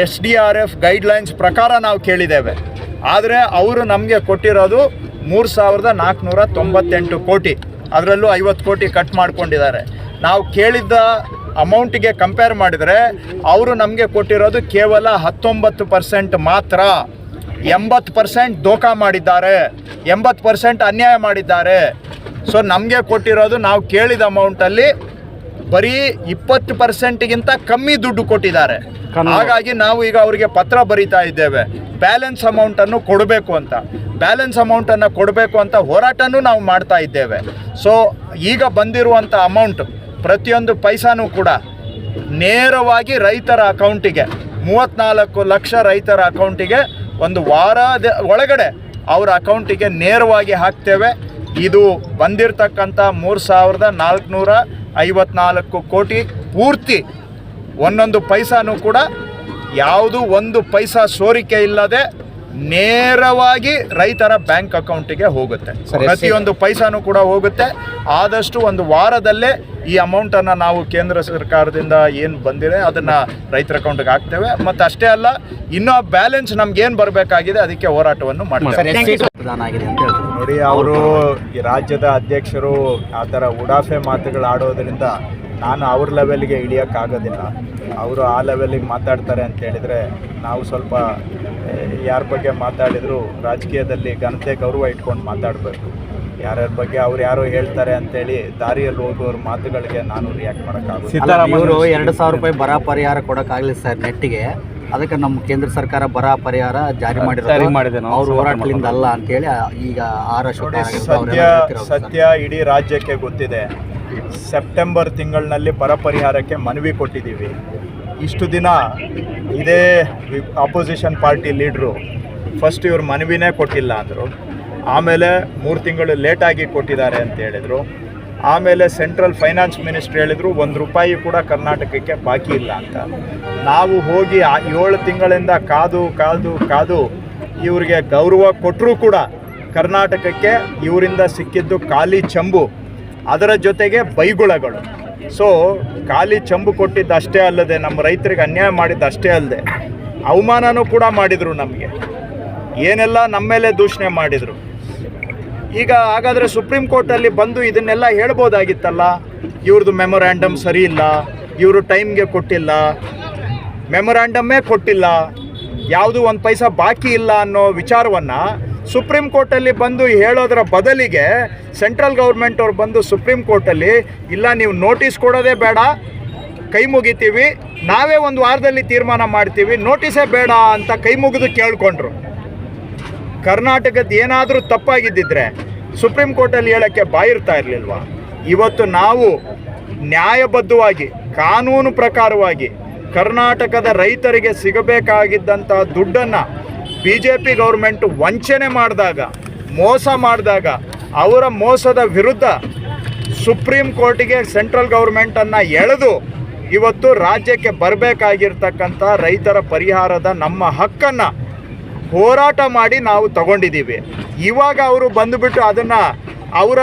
S D R F guidelines ಪ್ರಕಾರ ನಾವು ಕೇಳಿದ್ದೇವೆ. ಆದರೆ ಅವರು ನಮಗೆ ಕೊಟ್ಟಿರೋದು ಮೂರು ಸಾವಿರದ ನಾಲ್ಕುನೂರ ತೊಂಬತ್ತೆಂಟು ಕೋಟಿ. ಅದರಲ್ಲೂ ಐವತ್ತು ಕೋಟಿ ಕಟ್ ಮಾಡ್ಕೊಂಡಿದ್ದಾರೆ. ನಾವು ಕೇಳಿದ್ದ ಅಮೌಂಟಿಗೆ ಕಂಪೇರ್ ಮಾಡಿದರೆ ಅವರು ನಮಗೆ ಕೊಟ್ಟಿರೋದು ಕೇವಲ ಹತ್ತೊಂಬತ್ತು ಪರ್ಸೆಂಟ್ ಮಾತ್ರ. ಎಂಬತ್ತು ಪರ್ಸೆಂಟ್ ದೋಖಾ ಮಾಡಿದ್ದಾರೆ. ಎಂಬತ್ತು ಪರ್ಸೆಂಟ್ ಅನ್ಯಾಯ ಮಾಡಿದ್ದಾರೆ. ಸೊ ನಮಗೆ ಕೊಟ್ಟಿರೋದು ನಾವು ಕೇಳಿದ ಅಮೌಂಟಲ್ಲಿ ಬರೀ ಇಪ್ಪತ್ತು ಪರ್ಸೆಂಟ್ಗಿಂತ ಕಮ್ಮಿ ದುಡ್ಡು ಕೊಟ್ಟಿದ್ದಾರೆ. ಹಾಗಾಗಿ ನಾವು ಈಗ ಅವರಿಗೆ ಪತ್ರ ಬರಿತಾ ಇದ್ದೇವೆ. ಬ್ಯಾಲೆನ್ಸ್ ಅಮೌಂಟನ್ನು ಕೊಡಬೇಕು ಅಂತ. ಬ್ಯಾಲೆನ್ಸ್ ಅಮೌಂಟನ್ನು ಕೊಡಬೇಕು ಅಂತ ಹೋರಾಟನೂ ನಾವು ಮಾಡ್ತಾ ಇದ್ದೇವೆ. ಸೊ ಈಗ ಬಂದಿರುವಂಥ ಅಮೌಂಟ್ ಪ್ರತಿಯೊಂದು ಪೈಸಾನೂ ಕೂಡ ನೇರವಾಗಿ ರೈತರ ಅಕೌಂಟಿಗೆ ಮೂವತ್ತ್ನಾಲ್ಕು ಲಕ್ಷ ರೈತರ ಅಕೌಂಟಿಗೆ ಒಂದು ವಾರದ ಒಳಗಡೆ ಅವರ ಅಕೌಂಟಿಗೆ ನೇರವಾಗಿ ಹಾಕ್ತೇವೆ. ಇದು ಬಂದಿರತಕ್ಕಂಥ ಮೂರು ಸಾವಿರದ ನಾಲ್ಕುನೂರ ಐವತ್ನಾಲ್ಕು ಕೋಟಿ ಪೂರ್ತಿ ಒಂದೊಂದು ಪೈಸಾನು ಕೂಡ ಯಾವುದು ಒಂದು ಪೈಸಾ ಸೋರಿಕೆ ಇಲ್ಲದೆ ನೇರವಾಗಿ ರೈತರ ಬ್ಯಾಂಕ್ ಅಕೌಂಟಿಗೆ ಹೋಗುತ್ತೆ. ಪ್ರತಿಯೊಂದು ಪೈಸಾನು ಕೂಡ ಹೋಗುತ್ತೆ. ಆದಷ್ಟು ಒಂದು ವಾರದಲ್ಲೇ ಈ ಅಮೌಂಟನ್ನು ನಾವು ಕೇಂದ್ರ ಸರ್ಕಾರದಿಂದ ಏನು ಬಂದಿದೆ ಅದನ್ನು ರೈತರ ಅಕೌಂಟ್ಗೆ ಹಾಕ್ತೇವೆ. ಮತ್ತು ಅಷ್ಟೇ ಅಲ್ಲ ಇನ್ನೂ ಬ್ಯಾಲೆನ್ಸ್ ನಮ್ಗೇನು ಏನು ಬರಬೇಕಾಗಿದೆ ಅದಕ್ಕೆ ಹೋರಾಟವನ್ನು ಮಾಡ್ತೇವೆ. ನೋಡಿ ಅವರು ಈ ರಾಜ್ಯದ ಅಧ್ಯಕ್ಷರು ಆ ಥರ ಉಡಾಫೆ ಮಾತುಗಳು ಆಡೋದ್ರಿಂದ ನಾನು ಅವ್ರ ಲೆವೆಲ್ಗೆ ಇಳಿಯೋಕ್ಕಾಗೋದಿಲ್ಲ. ಅವರು ಆ ಲೆವೆಲಿಗೆ ಮಾತಾಡ್ತಾರೆ ಅಂತ ಹೇಳಿದರೆ ನಾವು ಸ್ವಲ್ಪ ಯಾರ ಬಗ್ಗೆ ಮಾತಾಡಿದ್ರು ರಾಜಕೀಯದಲ್ಲಿ ಘನತೆ ಗೌರವ ಇಟ್ಕೊಂಡು ಮಾತಾಡಬೇಕು. ಯಾರ್ಯಾರ ಬಗ್ಗೆ ಅವ್ರು ಯಾರೋ ಹೇಳ್ತಾರೆ ಅಂತೇಳಿ ದಾರಿಯಲ್ಲಿ ಹೋಗೋರ ಮಾತುಗಳಿಗೆ ನಾನು ರಿಯಾಕ್ಟ್ ಮಾಡೋಕ್ಕಾಗಲ್ಲ ಸಿದ್ದರಾಮಯ್ಯ ಎರಡು ಸಾವಿರ ರೂಪಾಯಿ ಬರ ಪರಿಹಾರ ಕೊಡೋಕ್ಕಾಗಲಿ ಸರ್ ನೆಟ್ಟಿಗೆ. ಅದಕ್ಕೆ ನಮ್ಮ ಕೇಂದ್ರ ಸರ್ಕಾರ ಬರ ಪರಿಹಾರ ಜಾರಿ ಮಾಡಿರೋದು. ಅವ್ರ ಹೋರಾಟದಿಂದ ಅಲ್ಲ ಅಂತೇಳಿ ಈಗ ಆರ್ ಅಶೋಕ ನೋಡಿ ಸತ್ಯ ಸತ್ಯ ಅವರೆಲ್ಲ ಹೇಳ್ತಿರೋದು ಸರ್. ಸದ್ಯ ಇಡೀ ರಾಜ್ಯಕ್ಕೆ ಗೊತ್ತಿದೆ. ಸೆಪ್ಟೆಂಬರ್ ತಿಂಗಳಿನಲ್ಲಿ ಬರ ಪರಿಹಾರಕ್ಕೆ ಮನವಿ ಕೊಟ್ಟಿದ್ದೀವಿ. ಇಷ್ಟು ದಿನ ಇದೇ ಅಪೋಸಿಷನ್ ಪಾರ್ಟಿ ಲೀಡ್ರು ಫಸ್ಟ್ ಇವ್ರು ಮನವಿನೇ ಕೊಟ್ಟಿಲ್ಲ ಅಂದರು. ಆಮೇಲೆ ಮೂರು ತಿಂಗಳು ಲೇಟಾಗಿ ಕೊಟ್ಟಿದ್ದಾರೆ ಅಂತ ಹೇಳಿದರು. ಆಮೇಲೆ ಸೆಂಟ್ರಲ್ ಫೈನಾನ್ಸ್ ಮಿನಿಸ್ಟ್ರ್ ಹೇಳಿದರು, ಒಂದು ರೂಪಾಯಿ ಕೂಡ ಕರ್ನಾಟಕಕ್ಕೆ ಬಾಕಿ ಇಲ್ಲ ಅಂತ. ನಾವು ಹೋಗಿ ಆ ಏಳು ತಿಂಗಳಿಂದ ಕಾದು ಕಾದು ಕಾದು ಇವರಿಗೆ ಗೌರವ ಕೊಟ್ಟರೂ ಕೂಡ ಕರ್ನಾಟಕಕ್ಕೆ ಇವರಿಂದ ಸಿಕ್ಕಿದ್ದು ಖಾಲಿ ಚಂಬು, ಅದರ ಜೊತೆಗೆ ಬೈಗುಳಗಳು. ಸೊ ಖಾಲಿ ಚಂಬು ಕೊಟ್ಟಿದ್ದು ಅಷ್ಟೇ ಅಲ್ಲದೆ, ನಮ್ಮ ರೈತರಿಗೆ ಅನ್ಯಾಯ ಮಾಡಿದ್ದು ಅಷ್ಟೇ ಅಲ್ಲದೆ, ಅವಮಾನನೂ ಕೂಡ ಮಾಡಿದರು ನಮಗೆ. ಏನೆಲ್ಲ ನಮ್ಮ ಮೇಲೆ ದೂಷಣೆ ಮಾಡಿದರು. ಈಗ ಹಾಗಾದರೆ ಸುಪ್ರೀಂ ಕೋರ್ಟಲ್ಲಿ ಬಂದು ಇದನ್ನೆಲ್ಲ ಹೇಳ್ಬೋದಾಗಿತ್ತಲ್ಲ? ಇವ್ರದ್ದು ಮೆಮೊರ್ಯಾಂಡಮ್ ಸರಿ ಇಲ್ಲ ಇವರು ಟೈಮ್ಗೆ ಕೊಟ್ಟಿಲ್ಲ ಮೆಮೊರ್ಯಾಂಡಮ್ಮೇ ಕೊಟ್ಟಿಲ್ಲ, ಯಾವುದು ಒಂದು ಪೈಸ ಬಾಕಿ ಇಲ್ಲ ಅನ್ನೋ ವಿಚಾರವನ್ನು ಸುಪ್ರೀಂ ಕೋರ್ಟಲ್ಲಿ ಬಂದು ಹೇಳೋದರ ಬದಲಿಗೆ ಸೆಂಟ್ರಲ್ ಗೌರ್ಮೆಂಟ್ ಅವ್ರು ಬಂದು ಸುಪ್ರೀಂ ಕೋರ್ಟಲ್ಲಿ ಇಲ್ಲ ನೀವು ನೋಟಿಸ್ ಕೊಡೋದೇ ಬೇಡ, ಕೈ ಮುಗಿತೀವಿ, ನಾವೇ ಒಂದು ವಾರದಲ್ಲಿ ತೀರ್ಮಾನ ಮಾಡ್ತೀವಿ ನೋಟಿಸೇ ಬೇಡ ಅಂತ ಕೈ ಮುಗಿದು ಕೇಳ್ಕೊಂಡ್ರು. ಕರ್ನಾಟಕದ ಏನಾದರೂ ತಪ್ಪಾಗಿದ್ದಿದ್ರೆ ಸುಪ್ರೀಂ ಕೋರ್ಟಲ್ಲಿ ಹೇಳೋಕ್ಕೆ ಬಾಯಿರ್ತಾ ಇರಲಿಲ್ವಾ? ಇವತ್ತು ನಾವು ನ್ಯಾಯಬದ್ಧವಾಗಿ, ಕಾನೂನು ಪ್ರಕಾರವಾಗಿ ಕರ್ನಾಟಕದ ರೈತರಿಗೆ ಸಿಗಬೇಕಾಗಿದ್ದಂಥ ದುಡ್ಡನ್ನು ಬಿ ಜೆ ಪಿ ಗೌರ್ಮೆಂಟ್ ವಂಚನೆ ಮಾಡಿದಾಗ, ಮೋಸ ಮಾಡಿದಾಗ, ಅವರ ಮೋಸದ ವಿರುದ್ಧ ಸುಪ್ರೀಂ ಕೋರ್ಟಿಗೆ ಸೆಂಟ್ರಲ್ ಗೌರ್ಮೆಂಟನ್ನು ಎಳೆದು ಇವತ್ತು ರಾಜ್ಯಕ್ಕೆ ಬರಬೇಕಾಗಿರ್ತಕ್ಕಂಥ ರೈತರ ಪರಿಹಾರದ ನಮ್ಮ ಹಕ್ಕನ್ನು ಹೋರಾಟ ಮಾಡಿ ನಾವು ತಗೊಂಡಿದ್ದೀವಿ. ಇವಾಗ ಅವರು ಬಂದುಬಿಟ್ಟು ಅದನ್ನು ಅವರ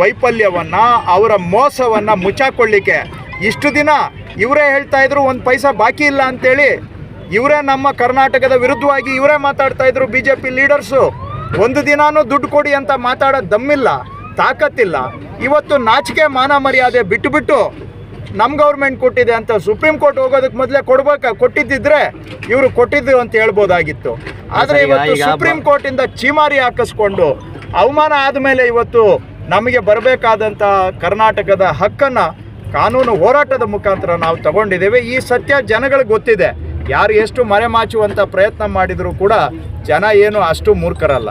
ವೈಫಲ್ಯವನ್ನು, ಅವರ ಮೋಸವನ್ನು ಮುಚ್ಚಾಕೊಳ್ಳಿಕ್ಕೆ ಇಷ್ಟು ದಿನ ಇವರೇ ಹೇಳ್ತಾ ಇದ್ರು, ಒಂದು ಪೈಸಾ ಬಾಕಿ ಇಲ್ಲ ಅಂತೇಳಿ ಇವರೇ ನಮ್ಮ ಕರ್ನಾಟಕದ ವಿರುದ್ಧವಾಗಿ ಇವರೇ ಮಾತಾಡ್ತಾ ಇದ್ರು ಬಿ ಜೆ ಪಿ ಲೀಡರ್ಸು. ಒಂದು ದಿನಾನೂ ದುಡ್ಡು ಕೊಡಿ ಅಂತ ಮಾತಾಡೋ ದಮ್ಮಿಲ್ಲ, ತಾಕತ್ತಿಲ್ಲ. ಇವತ್ತು ನಾಚಿಕೆ ಮಾನ ಮರ್ಯಾದೆ ಬಿಟ್ಟುಬಿಟ್ಟು ನಮ್ಮ ಗೌರ್ಮೆಂಟ್ ಕೊಟ್ಟಿದೆ ಅಂತ ಸುಪ್ರೀಂ ಕೋರ್ಟ್ ಹೋಗೋದಕ್ಕೆ ಮೊದಲೇ ಕೊಡ್ಬೇಕಾ ಕೊಟ್ಟಿದ್ದಿದ್ರೆ ಇವರು ಕೊಟ್ಟಿದ್ದು ಅಂತ ಹೇಳ್ಬೋದಾಗಿತ್ತು. ಆದರೆ ಇವತ್ತು ಸುಪ್ರೀಂ ಕೋರ್ಟಿಂದ ಚೀಮಾರಿ ಹಾಕಿಸ್ಕೊಂಡು ಅವಮಾನ ಆದಮೇಲೆ ಇವತ್ತು ನಮಗೆ ಬರಬೇಕಾದಂಥ ಕರ್ನಾಟಕದ ಹಕ್ಕನ್ನು ಕಾನೂನು ಹೋರಾಟದ ಮುಖಾಂತರ ನಾವು ತಗೊಂಡಿದ್ದೇವೆ. ಈ ಸತ್ಯ ಜನಗಳಿಗೆ ಗೊತ್ತಿದೆ. ಯಾರು ಎಷ್ಟು ಮರೆಮಾಚುವಂಥ ಪ್ರಯತ್ನ ಮಾಡಿದರೂ ಕೂಡ ಜನ ಏನು ಅಷ್ಟು ಮೂರ್ಖರಲ್ಲ.